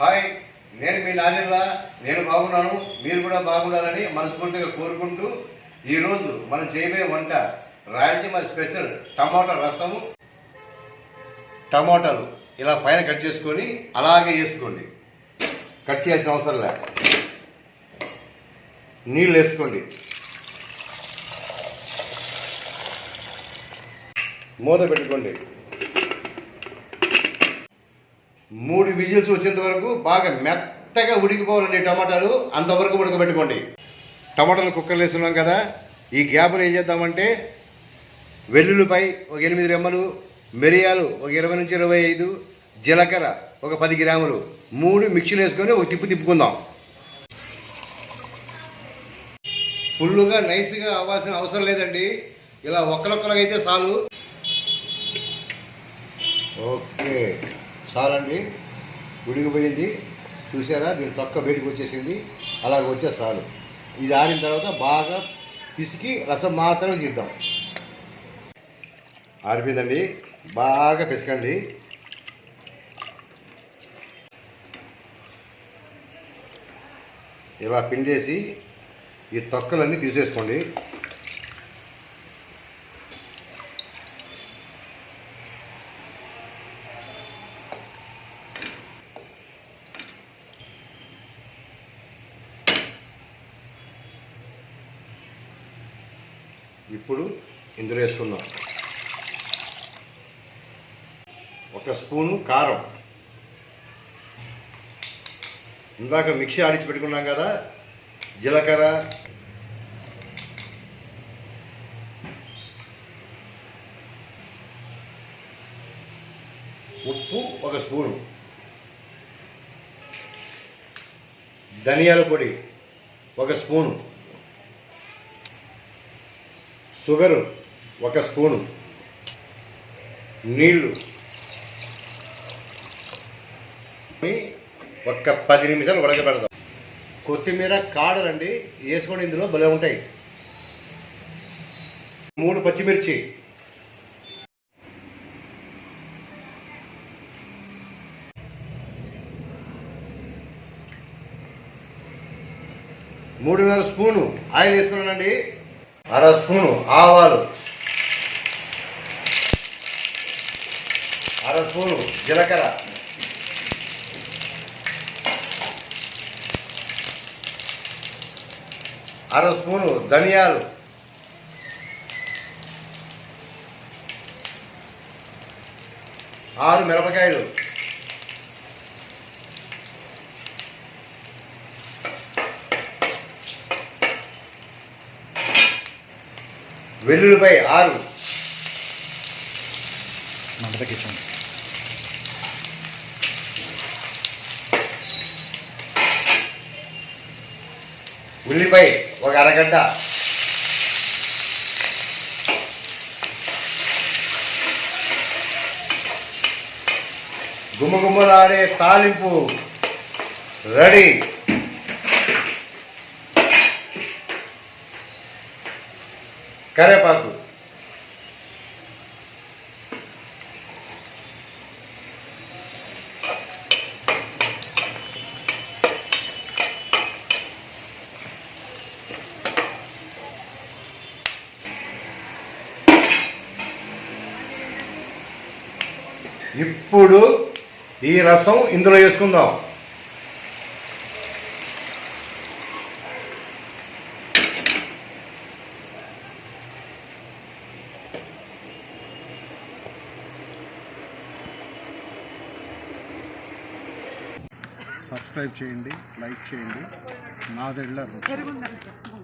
Hi నేను మీ నాదెల్లా నేను బాగున్నాను మీరు కూడా బాగుండాలని మనస్ఫూర్తిగా కోరుకుంటూ ఈరోజు మనం చేయబోయే వంట రాయలసీమ స్పెషల్ టమాటా రసము. టమాటాలు ఇలా పైన కట్ చేసుకొని అలాగే వేసుకోండి. కట్ చేయాల్సిన అవసరం లే నీళ్ళు వేసుకోండి. మూత పెట్టుకోండి. మూడు విజిల్స్ వచ్చేంత వరకు బాగా మెత్తగా ఉడికిపోవాలండి టమాటాలు. అంతవరకు ఉడకబెట్టుకోండి. టమాటాలు కుక్కర్లు వేస్తున్నాం కదా ఈ గ్యాప్లో ఏం చేద్దామంటే వెల్లుల్లిపై ఒక ఎనిమిది రెమ్మలు మిరియాలు ఒక ఇరవై నుంచి ఇరవై ఐదు జీలకర్ర ఒక పది గ్రాములు మూడు మిక్సీలు వేసుకొని ఒక తిప్పు తిప్పుకుందాం. ఫుల్లుగా నైస్గా అవ్వాల్సిన అవసరం లేదండి. ఇలా ఒక్కలొక్కలకైతే అయితే చాలు. ఓకే. చాలండి ఉడిగిపోయింది చూసారా దీని తొక్క బయటకు వచ్చేసింది. అలాగ వచ్చే చాలు ఇది ఆరిన తర్వాత బాగా పిసికి రసం మాత్రమే తీద్దాం ఆరిపోయిందండి. బాగా పిసకండి. ఇలా పిండేసి ఈ తొక్కలన్నీ తీసేసుకోండి. ఇప్పుడు ఇందులో వేసుకుందాం. ఒక స్పూను కారం. ఇందాక మిక్సీ ఆడించి పెట్టుకున్నాం కదా జీలకర్ర ఉప్పు ఒక స్పూను ధనియాల పొడి ఒక స్పూను. షుగరు ఒక స్పూను. నీళ్ళు. ఒక్క పది నిమిషాలు ఉడకబెడదాం. కొత్తిమీర కాడలండి వేసుకొని ఇందులో భలే ఉంటాయి. మూడు పచ్చిమిర్చి. మూడున్నర స్పూను. ఆయిల్ వేసుకున్నానండి. అర స్పూను ఆవాలు. అర స్పూను జీలకర్ర. అర స్పూను ధనియాలు. ఆరు మిరపకాయలు. వెల్లుల్లిపై ఆరు. మంటకిచ్చాను ఉల్లిపాయ ఒక అరగడ్డ గుమ్మగుమ్మలాడే తాలింపు రెడీ. కరేపాకు. ఇప్పుడు ఈ రసం ఇందులో వేసుకుందాం. సబ్స్క్రైబ్ చేయండి లైక్ చేయండి. నాదెళ్ళ రుచి